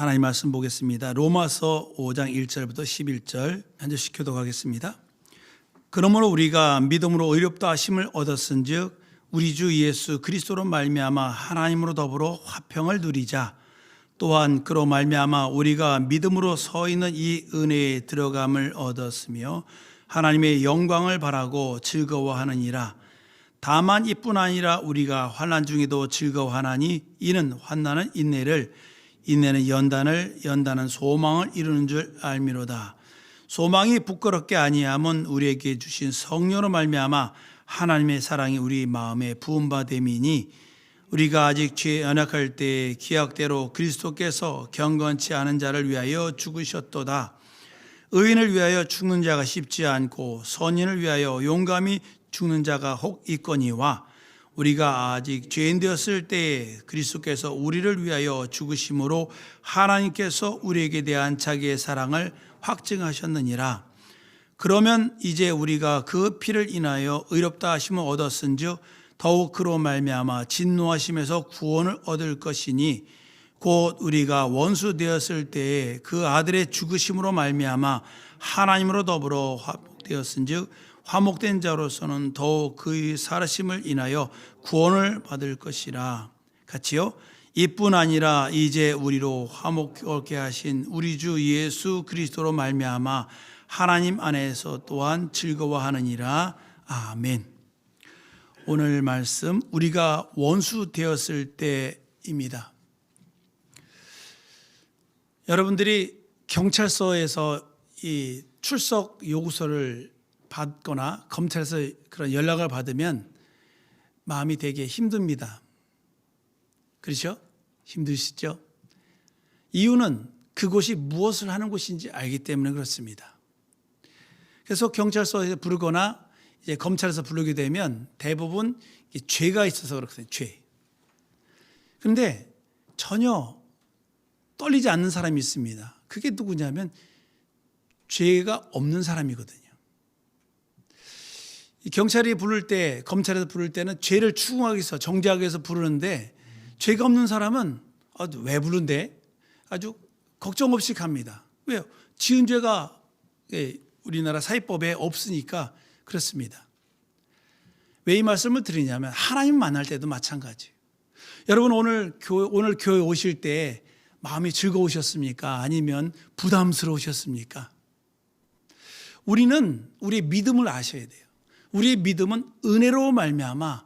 하나님 말씀 보겠습니다. 로마서 5장 1절부터 11절 한 절씩 교독하겠습니다. 그러므로 우리가 믿음으로 의롭다 하심을 얻었은즉 우리 주 예수 그리스도로 말미암아 하나님으로 더불어 화평을 누리자. 또한 그로 말미암아 우리가 믿음으로 서 있는 이 은혜에 들어감을 얻었으며 하나님의 영광을 바라고 즐거워하느니라. 다만 이뿐 아니라 우리가 환난 중에도 즐거워하나니 이는 환난은 인내를 인내는 연단을 연단은 소망을 이루는 줄 알미로다. 소망이 부끄럽게 아니함은 우리에게 주신 성령으로 말미암아 하나님의 사랑이 우리 마음에 부음받음이니 우리가 아직 죄 연약할 때 기약대로 그리스도께서 경건치 않은 자를 위하여 죽으셨도다. 의인을 위하여 죽는 자가 쉽지 않고 선인을 위하여 용감히 죽는 자가 혹 있거니와 우리가 아직 죄인 되었을 때에 그리스도께서 우리를 위하여 죽으심으로 하나님께서 우리에게 대한 자기의 사랑을 확증하셨느니라. 그러면 이제 우리가 그 피를 인하여 의롭다 하심을 얻었은즉 더욱 그로 말미암아 진노하심에서 구원을 얻을 것이니 곧 우리가 원수 되었을 때에 그 아들의 죽으심으로 말미암아 하나님으로 더불어 화목되었은즉 화목된 자로서는 더욱 그의 살아심을 인하여 구원을 받을 것이라 같이요 이뿐 아니라 이제 우리로 화목하게 하신 우리 주 예수 그리스도로 말미암아 하나님 안에서 또한 즐거워하느니라 아멘. 오늘 말씀 우리가 원수 되었을 때입니다. 여러분들이 경찰서에서 이 출석 요구서를 받거나 검찰에서 그런 연락을 받으면 마음이 되게 힘듭니다. 그렇죠? 힘드시죠? 이유는 그곳이 무엇을 하는 곳인지 알기 때문에 그렇습니다. 그래서 경찰서에서 부르거나 이제 검찰에서 부르게 되면 대부분 죄가 있어서 그렇거든요. 죄. 그런데 전혀 떨리지 않는 사람이 있습니다. 그게 누구냐면 죄가 없는 사람이거든요. 경찰이 부를 때, 검찰에서 부를 때는 죄를 추궁하기 위해서 정죄하기 위해서 부르는데 죄가 없는 사람은 아, 왜 부른데? 아주 걱정 없이 갑니다. 왜요? 지은 죄가 예, 우리나라 사회법에 없으니까 그렇습니다. 왜 이 말씀을 드리냐면 하나님 만날 때도 마찬가지. 여러분 오늘 교회, 오늘 교회 오실 때 마음이 즐거우셨습니까? 아니면 부담스러우셨습니까? 우리는 우리의 믿음을 아셔야 돼요. 우리의 믿음은 은혜로 말미암아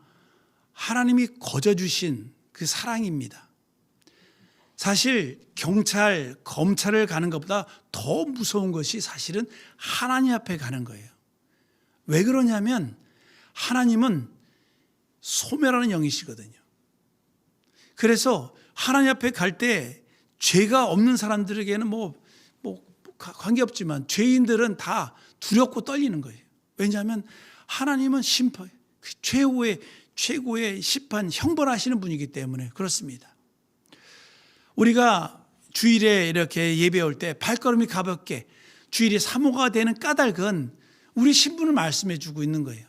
하나님이 거저 주신 그 사랑입니다. 사실 경찰, 검찰을 가는 것보다 더 무서운 것이 사실은 하나님 앞에 가는 거예요. 왜 그러냐면 하나님은 소멸하는 영이시거든요. 그래서 하나님 앞에 갈 때 죄가 없는 사람들에게는 뭐, 뭐 관계없지만 죄인들은 다 두렵고 떨리는 거예요. 왜냐하면 하나님은 심판, 그 최후의 최고의 심판, 형벌하시는 분이기 때문에 그렇습니다. 우리가 주일에 이렇게 예배 올 때 발걸음이 가볍게 주일이 사모가 되는 까닭은 우리 신분을 말씀해 주고 있는 거예요.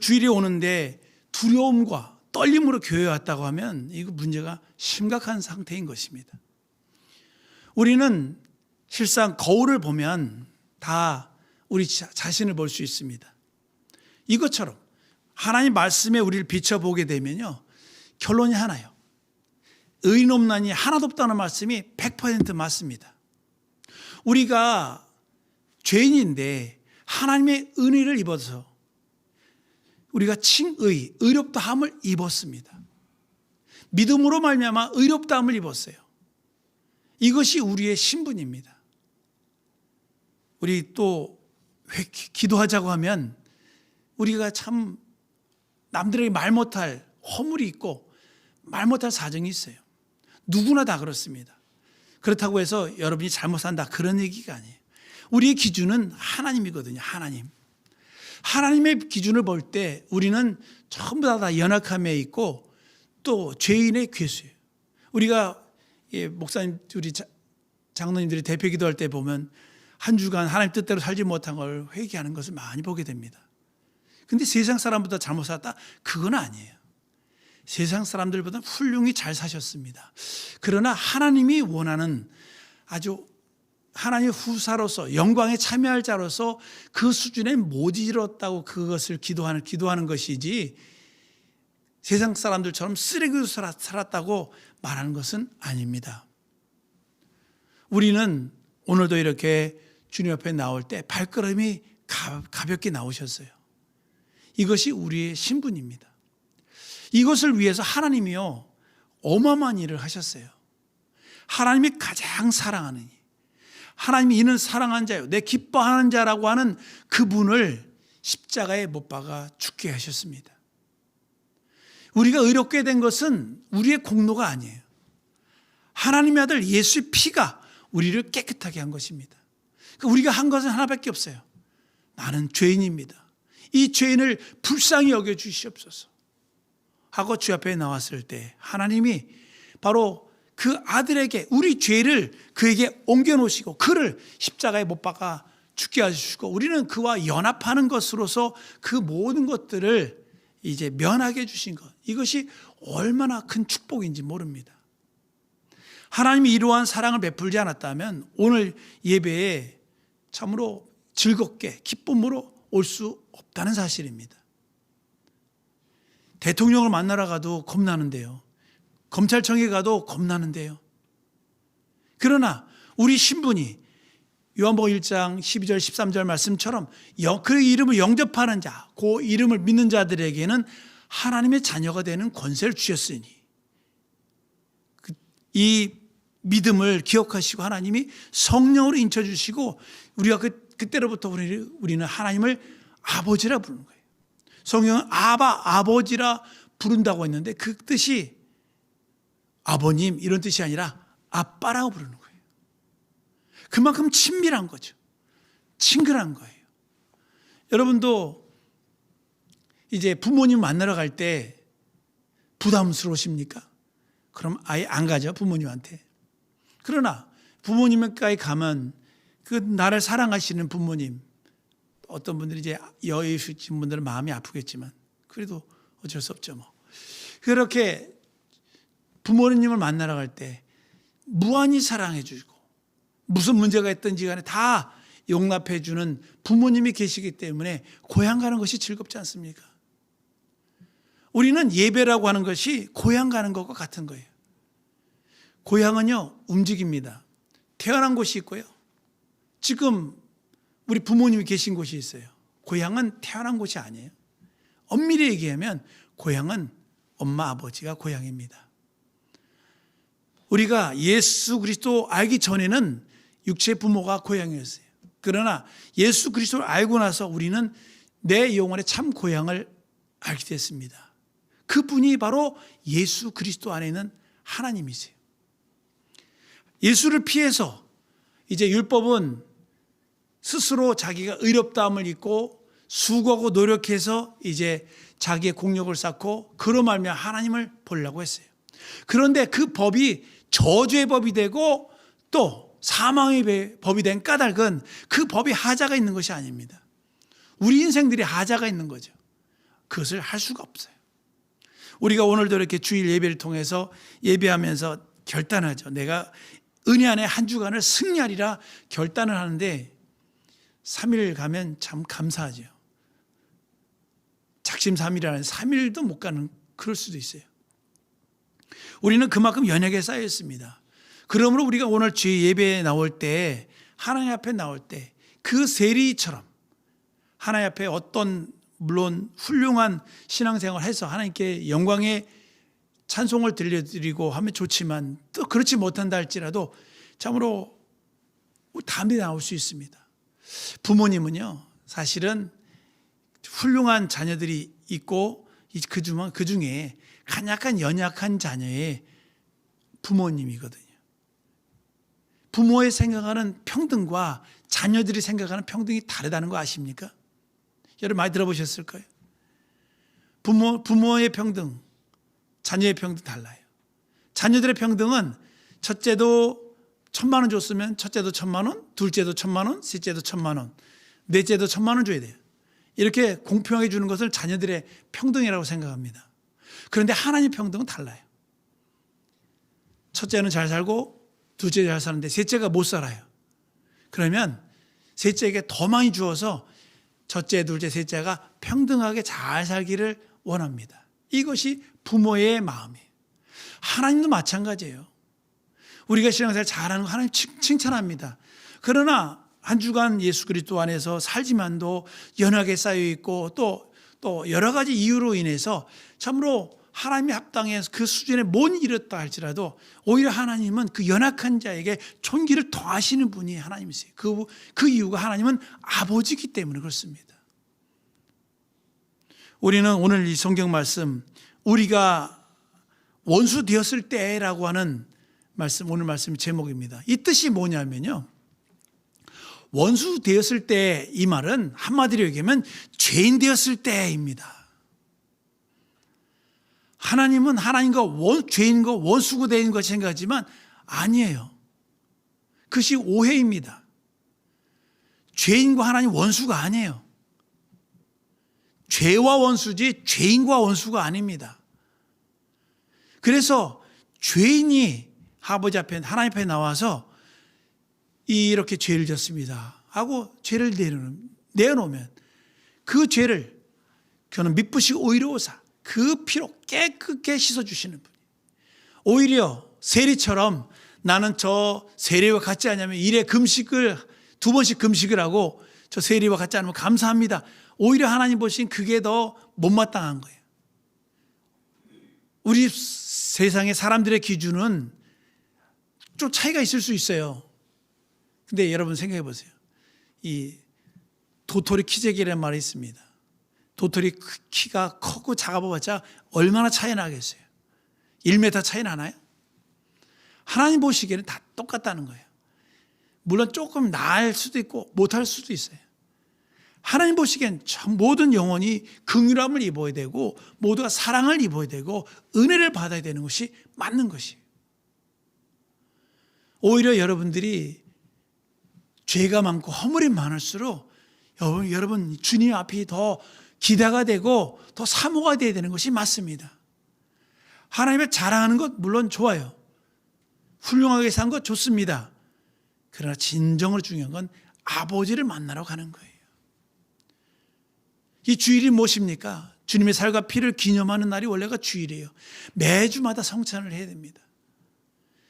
주일에 오는데 두려움과 떨림으로 교회에 왔다고 하면 이거 문제가 심각한 상태인 것입니다. 우리는 실상 거울을 보면 다 우리 자신을 볼 수 있습니다. 이것처럼 하나님 말씀에 우리를 비춰보게 되면요. 결론이 하나요. 의인 없나니 하나도 없다는 말씀이 100% 맞습니다. 우리가 죄인인데 하나님의 은혜를 입어서 우리가 칭의, 의롭다 함을 입었습니다. 믿음으로 말미암아 의롭다 함을 입었어요. 이것이 우리의 신분입니다. 우리 또 기도하자고 하면 우리가 참 남들에게 말 못할 허물이 있고 말 못할 사정이 있어요. 누구나 다 그렇습니다. 그렇다고 해서 여러분이 잘못 산다 그런 얘기가 아니에요. 우리의 기준은 하나님이거든요. 하나님. 하나님의 기준을 볼 때 우리는 전부 다, 다 연약함에 있고 또 죄인의 괴수예요. 우리가 예, 목사님 우리 장로님들이 대표 기도할 때 보면 한 주간 하나님 뜻대로 살지 못한 걸 회개하는 것을 많이 보게 됩니다. 근데 세상 사람보다 잘못 살았다? 그건 아니에요. 세상 사람들보다 훌륭히 잘 사셨습니다. 그러나 하나님이 원하는 아주 하나님의 후사로서 영광에 참여할 자로서 그 수준에 못 이뤘다고 그것을 기도하는 기도하는 것이지 세상 사람들처럼 쓰레기로 살았- 살았다고 말하는 것은 아닙니다. 우리는 오늘도 이렇게 주님 앞에 나올 때 발걸음이 가, 가볍게 나오셨어요. 이것이 우리의 신분입니다. 이것을 위해서 하나님이요 어마어마한 일을 하셨어요. 하나님이 가장 사랑하는 이, 하나님이 이는 사랑한 자요 내 기뻐하는 자라고 하는 그분을 십자가에 못 박아 죽게 하셨습니다. 우리가 의롭게 된 것은 우리의 공로가 아니에요. 하나님의 아들 예수의 피가 우리를 깨끗하게 한 것입니다. 그러니까 우리가 한 것은 하나밖에 없어요. 나는 죄인입니다. 이 죄인을 불쌍히 여겨 주시옵소서. 하고 주 앞에 나왔을 때 하나님이 바로 그 아들에게 우리 죄를 그에게 옮겨 놓으시고 그를 십자가에 못 박아 죽게 하시고 우리는 그와 연합하는 것으로서 그 모든 것들을 이제 면하게 해 주신 것. 이것이 얼마나 큰 축복인지 모릅니다. 하나님이 이러한 사랑을 베풀지 않았다면 오늘 예배에 참으로 즐겁게 기쁨으로 올 수 없다는 사실입니다. 대통령을 만나러 가도 겁나는데요. 검찰청에 가도 겁나는데요. 그러나 우리 신분이 요한복음 1장 12절 13절 말씀처럼 영- 그 이름을 영접하는 자, 그 이름을 믿는 자들에게는 하나님의 자녀가 되는 권세를 주셨으니 그- 이 믿음을 기억하시고 하나님이 성령으로 인쳐 주시고 우리가 그 그때로부터 우리, 우리는 하나님을 아버지라 부르는 거예요. 성령은 아바 아버지라 부른다고 했는데 그 뜻이 아버님 이런 뜻이 아니라 아빠라고 부르는 거예요. 그만큼 친밀한 거죠. 친근한 거예요. 여러분도 이제 부모님 만나러 갈 때 부담스러우십니까? 그럼 아예 안 가죠, 부모님한테. 그러나 부모님까지 가면 그 나를 사랑하시는 부모님, 어떤 분들이 이제 여의신 분들은 마음이 아프겠지만 그래도 어쩔 수 없죠, 뭐. 그렇게 부모님을 만나러 갈 때 무한히 사랑해 주고 무슨 문제가 있든지 간에 다 용납해 주는 부모님이 계시기 때문에 고향 가는 것이 즐겁지 않습니까? 우리는 예배라고 하는 것이 고향 가는 것과 같은 거예요. 고향은요, 움직입니다. 태어난 곳이 있고요. 지금 우리 부모님이 계신 곳이 있어요. 고향은 태어난 곳이 아니에요. 엄밀히 얘기하면 고향은 엄마 아버지가 고향입니다. 우리가 예수 그리스도 알기 전에는 육체 부모가 고향이었어요. 그러나 예수 그리스도를 알고 나서 우리는 내 영혼의 참 고향을 알게 됐습니다. 그분이 바로 예수 그리스도 안에 있는 하나님이세요. 예수를 피해서 이제 율법은 스스로 자기가 의롭다함을 입고 수고하고 노력해서 이제 자기의 공력을 쌓고 그로 말며 하나님을 보려고 했어요. 그런데 그 법이 저주의 법이 되고 또 사망의 법이 된 까닭은 그 법이 하자가 있는 것이 아닙니다. 우리 인생들이 하자가 있는 거죠. 그것을 할 수가 없어요. 우리가 오늘도 이렇게 주일 예배를 통해서 예배하면서 결단하죠. 내가 은혜 안에 한 주간을 승리하리라 결단을 하는데 3일 가면 참 감사하죠. 작심 3일이라는 3일도 못 가는 그럴 수도 있어요. 우리는 그만큼 연약에 쌓여 있습니다. 그러므로 우리가 오늘 주의 예배에 나올 때 하나님 앞에 나올 때 그 세리처럼 하나님 앞에 어떤 물론 훌륭한 신앙생활을 해서 하나님께 영광의 찬송을 들려드리고 하면 좋지만 또 그렇지 못한다 할지라도 참으로 담이 나올 수 있습니다. 부모님은요 사실은 훌륭한 자녀들이 있고 그그 중에 간약한 연약한 자녀의 부모님이거든요. 부모의 생각하는 평등과 자녀들이 생각하는 평등이 다르다는 거 아십니까? 여러분 많이 들어보셨을 거예요. 부모 부모의 평등, 자녀의 평등 달라요. 자녀들의 평등은 첫째도 천만 원 줬으면 첫째도 천만 원, 둘째도 천만 원, 셋째도 천만 원, 넷째도 천만 원 줘야 돼요. 이렇게 공평하게 주는 것을 자녀들의 평등이라고 생각합니다. 그런데 하나님 평등은 달라요. 첫째는 잘 살고 둘째 잘 사는데 셋째가 못 살아요. 그러면 셋째에게 더 많이 주어서 첫째, 둘째, 셋째가 평등하게 잘 살기를 원합니다. 이것이 부모의 마음이에요. 하나님도 마찬가지예요. 우리가 신앙생활 잘하는 거 하나님 칭- 칭찬합니다. 그러나 한 주간 예수 그리스도 안에서 살지만도 연하게 쌓여 있고 또, 또 여러 가지 이유로 인해서 참으로 하나님이 합당해서 그 수준에 못 이뤘다 할지라도 오히려 하나님은 그 연약한 자에게 존귀를 더하시는 분이 하나님이세요. 그, 그 이유가 하나님은 아버지기 때문에 그렇습니다. 우리는 오늘 이 성경 말씀 우리가 원수 되었을 때라고 하는 말씀 오늘 말씀 제목입니다. 이 뜻이 뭐냐면요. 원수 되었을 때 이 말은 한마디로 얘기하면 죄인 되었을 때입니다. 하나님은 하나님과 원, 죄인과 원수가 되는 것 생각하지만 아니에요. 그것이 오해입니다. 죄인과 하나님 원수가 아니에요. 죄와 원수지 죄인과 원수가 아닙니다. 그래서 죄인이 아버지 앞에 하나님 앞에 나와서 이렇게 죄를 졌습니다. 하고 죄를 내놓으면 그 죄를 그는 미쁘시고 오히려 오사 그 피로 깨끗게 씻어주시는 분이 오히려 세리처럼 나는 저 세리와 같지 않냐면 일에 금식을 두 번씩 금식을 하고 저 세리와 같지 않으면 감사합니다. 오히려 하나님 보신 그게 더 못마땅한 거예요. 우리 세상의 사람들의 기준은 좀 차이가 있을 수 있어요. 근데 여러분 생각해 보세요. 이 도토리 키재기라는 말이 있습니다. 도토리 크- 키가 크고 작아봤자 얼마나 차이 나겠어요. 1m 차이 나나요? 하나님 보시기에는 다 똑같다는 거예요. 물론 조금 나을 수도 있고 못할 수도 있어요. 하나님 보시기엔 전 모든 영혼이 긍휼함을 입어야 되고 모두가 사랑을 입어야 되고 은혜를 받아야 되는 것이 맞는 것이에요. 오히려 여러분들이 죄가 많고 허물이 많을수록 여러분, 여러분 주님 앞이 더 기대가 되고 더 사모가 되어야 되는 것이 맞습니다. 하나님을 자랑하는 것 물론 좋아요. 훌륭하게 산 것 좋습니다. 그러나 진정으로 중요한 건 아버지를 만나러 가는 거예요. 이 주일이 무엇입니까? 주님의 살과 피를 기념하는 날이 원래가 주일이에요. 매주마다 성찬을 해야 됩니다.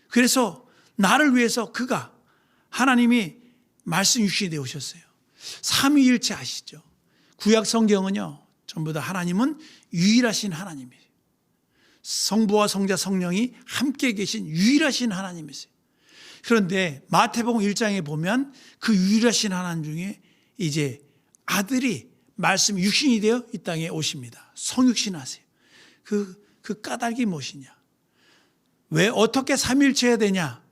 그래서 나를 위해서 그가 하나님이 말씀 육신이 되어 오셨어요. 삼위일체 아시죠? 구약 성경은요. 전부 다 하나님은 유일하신 하나님이에요. 성부와 성자 성령이 함께 계신 유일하신 하나님이세요. 그런데 마태복음 1장에 보면 그 유일하신 하나님 중에 이제 아들이 말씀 육신이 되어 이 땅에 오십니다. 성육신 하세요. 그, 그 까닭이 무엇이냐? 왜 어떻게 삼일체해야 되냐?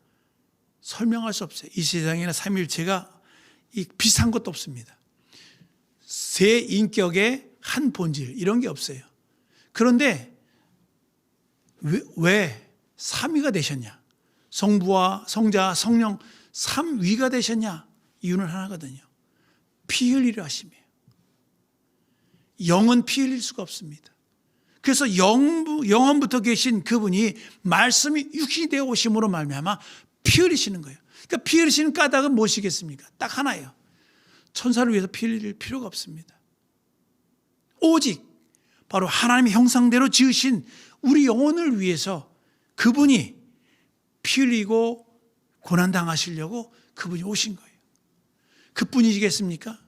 설명할 수 없어요. 이 세상에는 삼일체가 이 비슷한 것도 없습니다. 세 인격의 한 본질 이런 게 없어요. 그런데 왜, 왜 삼위가 되셨냐? 성부와 성자, 성령 삼위가 되셨냐? 이유는 하나거든요. 피 흘리려 하심이에요. 영은 피 흘릴 수가 없습니다. 그래서 영부, 영원부터 계신 그분이 말씀이 육신이 되어 오심으로 말미암아 피 흘리시는 거예요. 그러니까 피 흘리시는 까닭은 무엇이겠습니까? 딱 하나예요. 천사를 위해서 피 흘릴 필요가 없습니다. 오직 바로 하나님의 형상대로 지으신 우리 영혼을 위해서 그분이 피 흘리고 고난당하시려고 그분이 오신 거예요. 그뿐이겠습니까?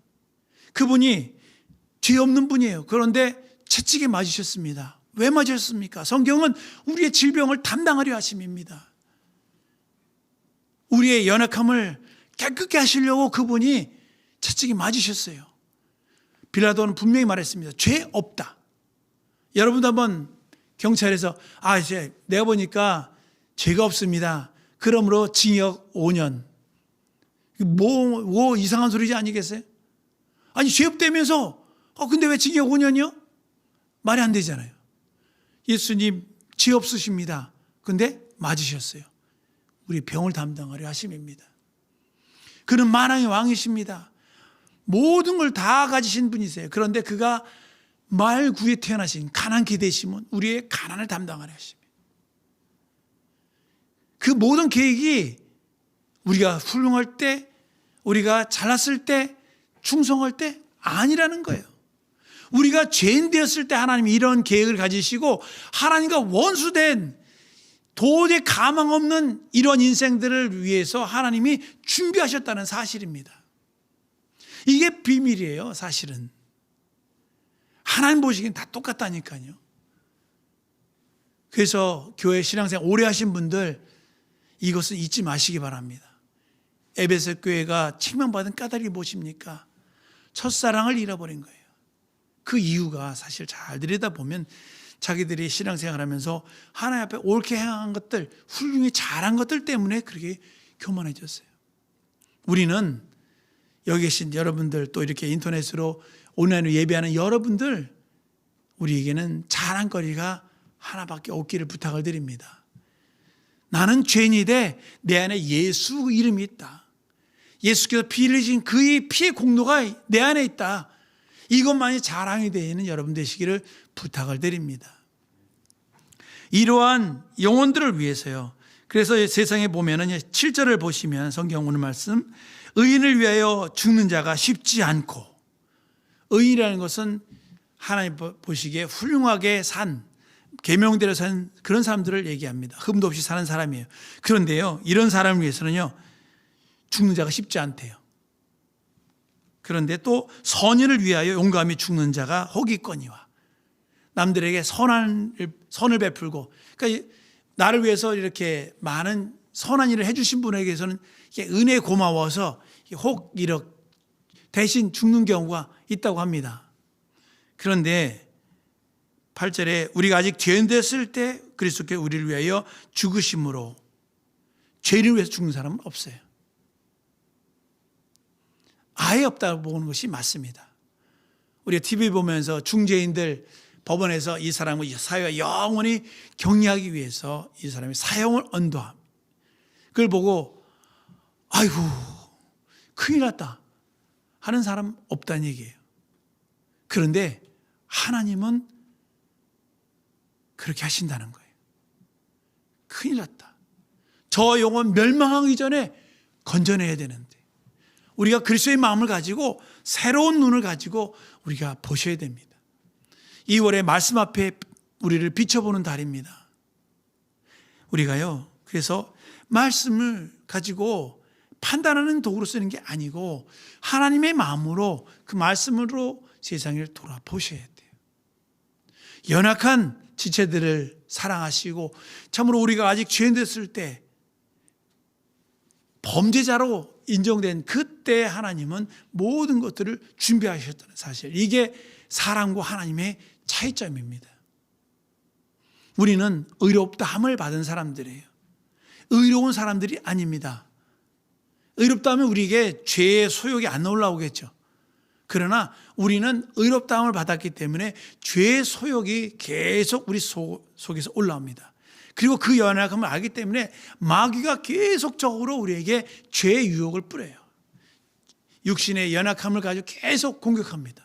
그분이 죄 없는 분이에요. 그런데 채찍에 맞으셨습니다. 왜 맞으셨습니까? 성경은 우리의 질병을 담당하려 하심입니다. 우리의 연약함을 깨끗게 하시려고 그분이 채찍에 맞으셨어요. 빌라도는 분명히 말했습니다. 죄 없다. 여러분도 한번 경찰에서 아 이제 내가 보니까 죄가 없습니다. 그러므로 징역 5년. 뭐, 뭐 이상한 소리지 아니겠어요? 아니 죄 없다면서 어 근데 왜 징역 5년이요? 말이 안 되잖아요. 예수님 죄 없으십니다. 근데 맞으셨어요. 우리 병을 담당하려 하심입니다. 그는 만왕의 왕이십니다. 모든 걸 다 가지신 분이세요. 그런데 그가 말구에 태어나신 가난케 되시면 우리의 가난을 담당하려 하십니다. 그 모든 계획이 우리가 훌륭할 때, 우리가 잘났을 때, 충성할 때 아니라는 거예요. 우리가 죄인 되었을 때 하나님이 이런 계획을 가지시고 하나님과 원수된 도저히 가망 없는 이런 인생들을 위해서 하나님이 준비하셨다는 사실입니다. 이게 비밀이에요, 사실은. 하나님 보시기엔 다 똑같다니까요. 그래서 교회 신앙생활 오래 하신 분들 이것을 잊지 마시기 바랍니다. 에베소 교회가 책망받은 까닭이 무엇입니까? 첫사랑을 잃어버린 거예요. 그 이유가 사실 잘 들여다보면 자기들이 신앙생활 하면서 하나님 앞에 옳게 행한 것들, 훌륭히 잘한 것들 때문에 그렇게 교만해졌어요. 우리는 여기 계신 여러분들 또 이렇게 인터넷으로 온라인으로 예배하는 여러분들 우리에게는 자랑거리가 하나밖에 없기를 부탁을 드립니다. 나는 죄인이되 내 안에 예수 이름이 있다. 예수께서 피를 흘리신 그의 피의 공로가 내 안에 있다. 이것만이 자랑이 되는 여러분 되시기를 부탁을 드립니다. 이러한 영혼들을 위해서요. 그래서 세상에 보면은 7절을 보시면 성경 오늘 말씀 의인을 위하여 죽는 자가 쉽지 않고 의인이라는 것은 하나님 보시기에 훌륭하게 산 계명대로 산 그런 사람들을 얘기합니다. 흠도 없이 사는 사람이에요. 그런데요. 이런 사람을 위해서는요. 죽는 자가 쉽지 않대요. 그런데 또 선인을 위하여 용감히 죽는 자가 혹이거니와 남들에게 선한 선을 베풀고 그러니까 나를 위해서 이렇게 많은 선한 일을 해주신 분에게서는 은혜 고마워서 혹 이렇게 대신 죽는 경우가 있다고 합니다. 그런데 8절에 우리가 아직 죄인 됐을 때 그리스도께 우리를 위하여 죽으심으로 죄를 위해서 죽는 사람은 없어요. 아예 없다고 보는 것이 맞습니다. 우리가 TV 보면서 중재인들 법원에서 이 사람을 사회와 영원히 격리하기 위해서 이 사람이 사형을 언도함. 그걸 보고 아이고 큰일 났다 하는 사람 없다는 얘기예요. 그런데 하나님은 그렇게 하신다는 거예요. 큰일 났다. 저 영혼 멸망하기 전에 건져내야 되는데 우리가 그리스도의 마음을 가지고 새로운 눈을 가지고 우리가 보셔야 됩니다. 2월에 말씀 앞에 우리를 비춰보는 달입니다. 우리가요, 그래서 말씀을 가지고 판단하는 도구로 쓰는 게 아니고 하나님의 마음으로 그 말씀으로 세상을 돌아보셔야 돼요. 연약한 지체들을 사랑하시고 참으로 우리가 아직 죄인 됐을 때 범죄자로 인정된 그때 하나님은 모든 것들을 준비하셨다는 사실. 이게 사람과 하나님의 차이점입니다. 우리는 의롭다함을 받은 사람들이에요. 의로운 사람들이 아닙니다. 의롭다 하면 우리에게 죄의 소욕이 안 올라오겠죠. 그러나 우리는 의롭다함을 받았기 때문에 죄의 소욕이 계속 우리 속, 속에서 올라옵니다. 그리고 그 연약함을 알기 때문에 마귀가 계속적으로 우리에게 죄의 유혹을 뿌려요. 육신의 연약함을 가지고 계속 공격합니다.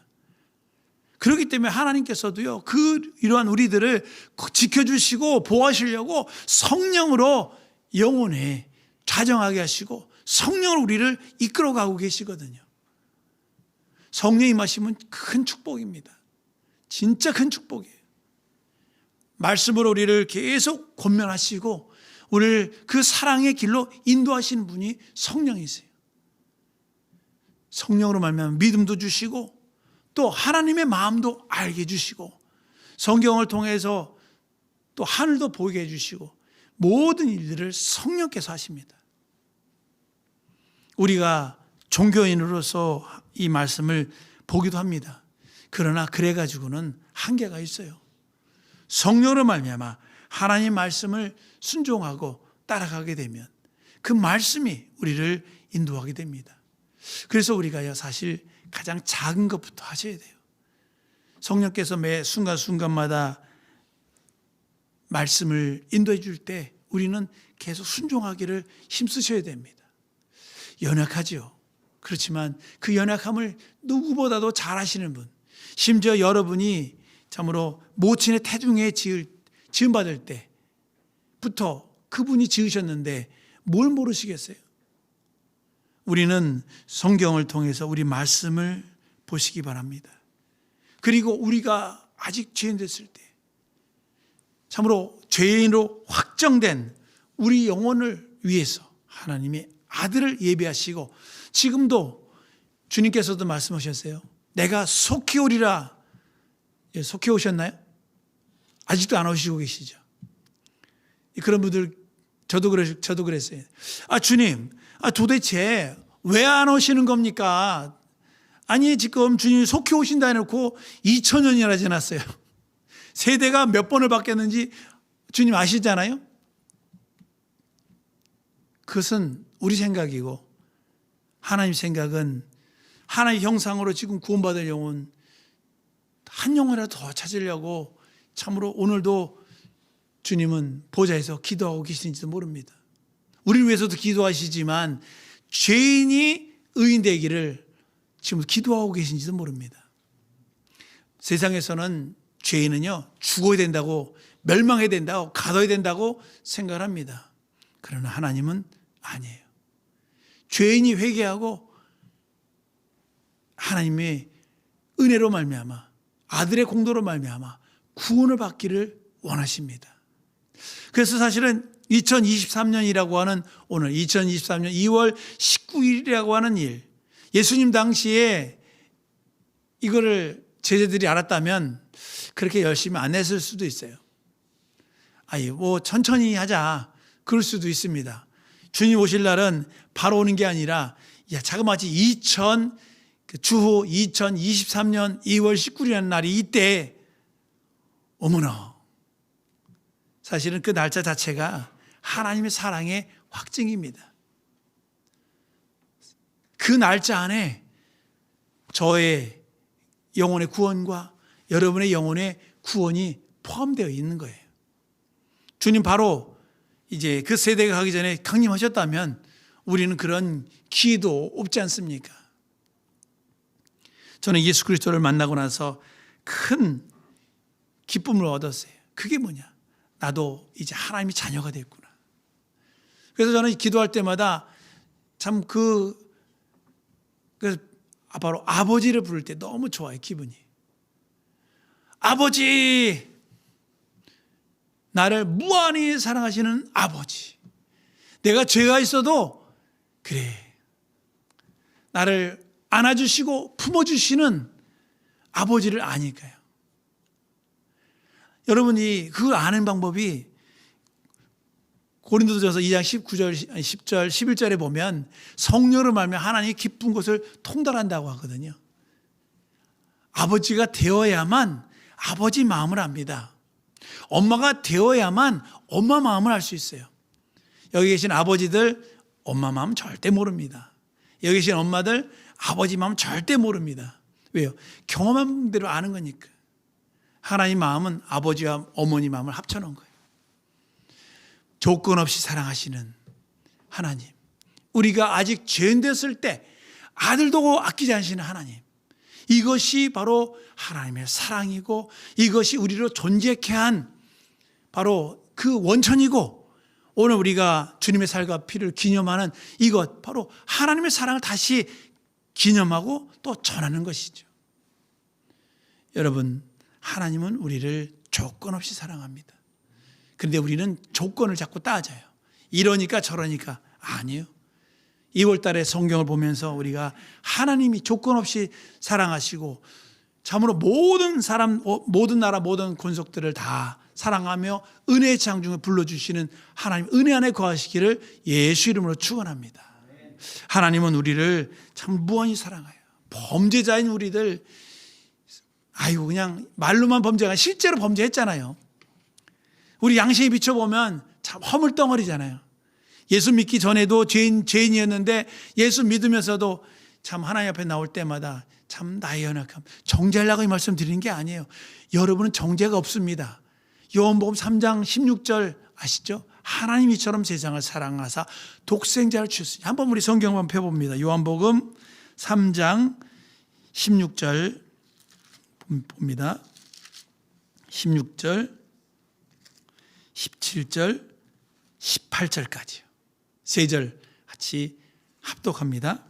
그렇기 때문에 하나님께서도요, 그 이러한 우리들을 지켜주시고 보호하시려고 성령으로 영혼에 자정하게 하시고 성령으로 우리를 이끌어가고 계시거든요. 성령 임하시면 큰 축복입니다. 진짜 큰 축복이에요. 말씀으로 우리를 계속 권면하시고 우리를 그 사랑의 길로 인도하시는 분이 성령이세요. 성령으로 말미암아 믿음도 주시고 또 하나님의 마음도 알게 해주시고 성경을 통해서 또 하늘도 보게 해주시고 모든 일들을 성령께서 하십니다. 우리가 종교인으로서 이 말씀을 보기도 합니다. 그러나 그래가지고는 한계가 있어요. 성령으로 말미암아 하나님 말씀을 순종하고 따라가게 되면 그 말씀이 우리를 인도하게 됩니다. 그래서 우리가요 사실 가장 작은 것부터 하셔야 돼요. 성령께서 매 순간순간마다 말씀을 인도해 줄 때 우리는 계속 순종하기를 힘쓰셔야 됩니다. 연약하지요. 그렇지만 그 연약함을 누구보다도 잘 하시는 분, 심지어 여러분이 참으로 모친의 태중에 지을 지음 받을 때부터 그분이 지으셨는데 뭘 모르시겠어요? 우리는 성경을 통해서 우리 말씀을 보시기 바랍니다. 그리고 우리가 아직 죄인 됐을 때 참으로 죄인으로 확정된 우리 영혼을 위해서 하나님이 아들을 예비하시고 지금도 주님께서도 말씀하셨어요. 내가 속히 오리라. 예, 속히 오셨나요? 아직도 안 오시고 계시죠. 그런 분들 저도 그래 저도 그랬어요. 아 주님, 아 도대체 왜 안 오시는 겁니까? 아니 지금 주님이 속히 오신다 해놓고 2000년이나 지났어요. 세대가 몇 번을 바뀌었는지 주님 아시잖아요. 그것은 우리 생각이고 하나님 생각은 하나님 형상으로 지금 구원받을 영혼 한 영혼이라도 더 찾으려고 참으로 오늘도 주님은 보좌에서 기도하고 계시는지도 모릅니다. 우리를 위해서도 기도하시지만 죄인이 의인 되기를 지금 기도하고 계신지도 모릅니다. 세상에서는 죄인은요 죽어야 된다고 멸망해야 된다고 가둬야 된다고 생각을 합니다. 그러나 하나님은 아니에요. 죄인이 회개하고 하나님의 은혜로 말미암아 아들의 공도로 말미암아 구원을 받기를 원하십니다. 그래서 사실은 2023년이라고 하는 오늘 2023년 2월 19일이라고 하는 일 예수님 당시에 이거를 제자들이 알았다면 그렇게 열심히 안 했을 수도 있어요. 아니 뭐 천천히 하자 그럴 수도 있습니다. 주님 오실 날은 바로 오는 게 아니라 야 자그마치 2000 주후 2023년 2월 19일이라는 날이 이때 어머나 사실은 그 날짜 자체가 하나님의 사랑의 확증입니다. 그 날짜 안에 저의 영혼의 구원과 여러분의 영혼의 구원이 포함되어 있는 거예요. 주님 바로 이제 그 세대가 가기 전에 강림하셨다면 우리는 그런 기회도 없지 않습니까? 저는 예수 그리스도를 만나고 나서 큰 기쁨을 얻었어요. 그게 뭐냐? 나도 이제 하나님의 자녀가 됐구나. 그래서 저는 기도할 때마다 참 그, 그 바로 아버지를 부를 때 너무 좋아요, 기분이. 아버지! 나를 무한히 사랑하시는 아버지. 내가 죄가 있어도, 그래. 나를 안아주시고 품어주시는 아버지를 아니까요. 여러분이 그 아는 방법이 고린도전서 2장 19절, 10절, 11절에 보면 성령을 말며 하나님이 기쁜 것을 통달한다고 하거든요. 아버지가 되어야만 아버지 마음을 압니다. 엄마가 되어야만 엄마 마음을 알 수 있어요. 여기 계신 아버지들 엄마 마음 절대 모릅니다. 여기 계신 엄마들 아버지 마음 절대 모릅니다. 왜요? 경험한 대로 아는 거니까. 하나님 마음은 아버지와 어머니 마음을 합쳐놓은 거예요. 조건 없이 사랑하시는 하나님. 우리가 아직 죄인 됐을 때 아들도 아끼지 않으시는 하나님. 이것이 바로 하나님의 사랑이고 이것이 우리로 존재케 한 바로 그 원천이고 오늘 우리가 주님의 살과 피를 기념하는 이것 바로 하나님의 사랑을 다시 기념하고 또 전하는 것이죠. 여러분, 하나님은 우리를 조건 없이 사랑합니다. 그런데 우리는 조건을 자꾸 따져요. 이러니까 저러니까 아니요. 2월 달에 성경을 보면서 우리가 하나님이 조건 없이 사랑하시고 참으로 모든 사람 모든 나라 모든 권속들을 다 사랑하며 은혜의 장중에 불러주시는 하나님 은혜 안에 거하시기를 예수 이름으로 축원합니다. 하나님은 우리를 참 무한히 사랑해요. 범죄자인 우리들 아이고 그냥 말로만 범죄가 실제로 범죄했잖아요. 우리 양심에 비춰보면 참 허물덩어리잖아요. 예수 믿기 전에도 죄인, 죄인이었는데 예수 믿으면서도 참 하나님 앞에 나올 때마다 참 나의 연약함. 정죄하려고 이 말씀 드리는 게 아니에요. 여러분은 정죄가 없습니다. 요한복음 3장 16절 아시죠? 하나님 이처럼 세상을 사랑하사 독생자를 주셨으니 한번 우리 성경 한번 펴봅니다. 요한복음 3장 16절 봅니다. 16절, 17절, 18절까지요. 세 절 같이 합독합니다.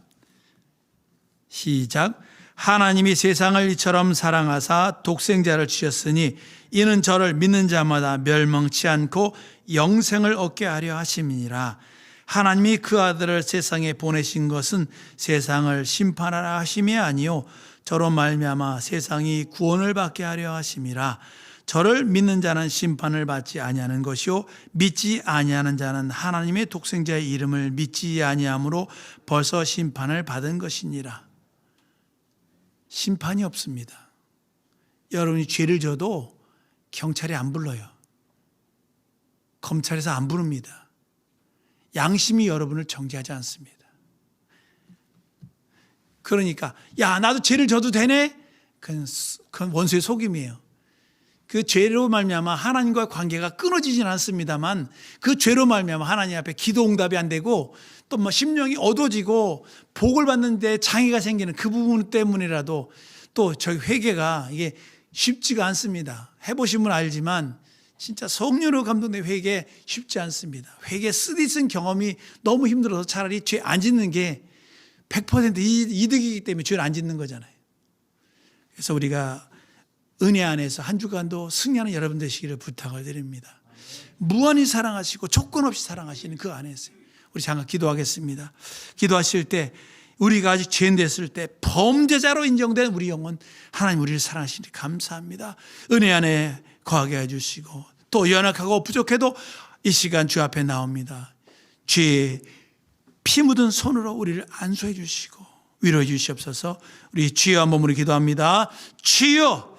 시작. 하나님이 세상을 이처럼 사랑하사 독생자를 주셨으니 이는 저를 믿는 자마다 멸망치 않고 영생을 얻게 하려 하심이니라. 하나님이 그 아들을 세상에 보내신 것은 세상을 심판하라 하심이 아니요 저로 말미암아 세상이 구원을 받게 하려 하심이라. 저를 믿는 자는 심판을 받지 아니하는 것이요 믿지 아니하는 자는 하나님의 독생자의 이름을 믿지 아니함으로 벌써 심판을 받은 것이니라. 심판이 없습니다. 여러분이 죄를 져도 경찰이 안 불러요. 검찰에서 안 부릅니다. 양심이 여러분을 정죄하지 않습니다. 그러니까 야 나도 죄를 져도 되네? 그건, 그건 원수의 속임이에요. 그 죄로 말미암아 하나님과 관계가 끊어지진 않습니다만 그 죄로 말미암아 하나님 앞에 기도 응답이 안 되고 또 뭐 심령이 어두워지고 복을 받는데 장애가 생기는 그 부분 때문이라도 또 저희 회개가 이게 쉽지가 않습니다. 해보신 분 알지만 진짜 성령으로 감동된 회개 쉽지 않습니다. 회개 쓰디쓴 경험이 너무 힘들어서 차라리 죄 안 짓는 게 100% 이- 이득이기 때문에 죄를 안 짓는 거잖아요. 그래서 우리가 은혜 안에서 한 주간도 승리하는 여러분 되시기를 부탁을 드립니다. 무한히 사랑하시고 조건 없이 사랑하시는 그 안에서 우리 잠깐 기도하겠습니다. 기도하실 때 우리가 아직 죄인 됐을 때 범죄자로 인정된 우리 영혼 하나님 우리를 사랑하시니 감사합니다. 은혜 안에 거하게 해주시고 또 연약하고 부족해도 이 시간 주 앞에 나옵니다. 죄피 묻은 손으로 우리를 안수해 주시고 위로해 주시옵소서 우리 주여 한 몸으로 기도합니다. 주여